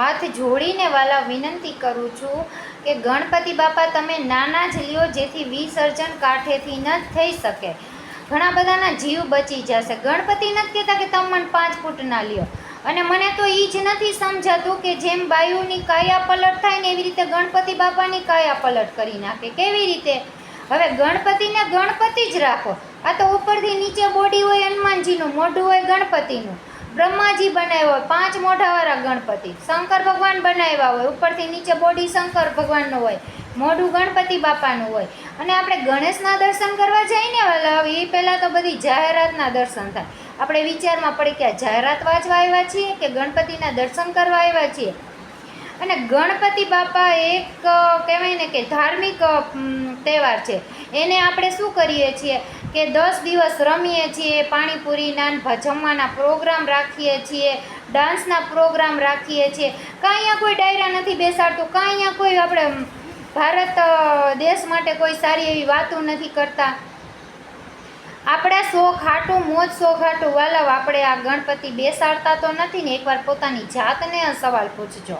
હાથ જોડીને વાલા વિનંતી કરું છું કે ગણપતિ બાપા તમે નાના જ લ્યો જેથી વિસર્જન કાંઠેથી ન થઈ શકે. ઘણા બધાના જીવ બચી જશે. ગણપતિ નથી કહેતા કે તમે મને પાંચ ફૂટના લ્યો. અને મને તો એ જ નથી સમજાતું કે જેમ બાયુની કાયા પલટ થાય ને એવી રીતે ગણપતિ બાપાની કાયા પલટ કરી નાખે. કેવી રીતે? હવે ગણપતિને ગણપતિ જ રાખો. આ તો ઉપરથી નીચે બોડી હોય હનુમાનજીનું, મોઢું હોય ગણપતિનું. બ્રહ્માજી બનાવ્યો હોય, પાંચ મોઢાવાળા ગણપતિ. શંકર ભગવાન બનાવ્યા હોય, ઉપરથી નીચે બોડી શંકર ભગવાનનું હોય, મોઢું ગણપતિ બાપાનું હોય. અને આપણે ગણેશના દર્શન કરવા જઈએ ને એ પહેલાં તો બધી જાહેરાતના દર્શન થાય. આપણે વિચારમાં પડે કે જાહેરાત વાંચવા આવ્યા છીએ કે ગણપતિના દર્શન કરવા આવ્યા છીએ? અને ગણપતિ બાપા એક કહેવાય ને કે ધાર્મિક તહેવાર છે. એને આપણે શું કરીએ છીએ? કે દસ દિવસ રમીએ છીએ, પાણીપુરી, નાન જમવાના પ્રોગ્રામ રાખીએ છીએ, ડાન્સના પ્રોગ્રામ રાખીએ છીએ. કાંઈ કોઈ ડાયરા નથી બેસાડતું, કાંઈ કોઈ આપણે ભારત દેશ માટે કોઈ સારી એવી વાતો નથી કરતા. આપણા શોખ હાટું મોજ શોખ હાટું વાલવ આપણે આ ગણપતિ બેસાડતા તો નથી ને, એકવાર પોતાની જાતને સવાલ પૂછજો.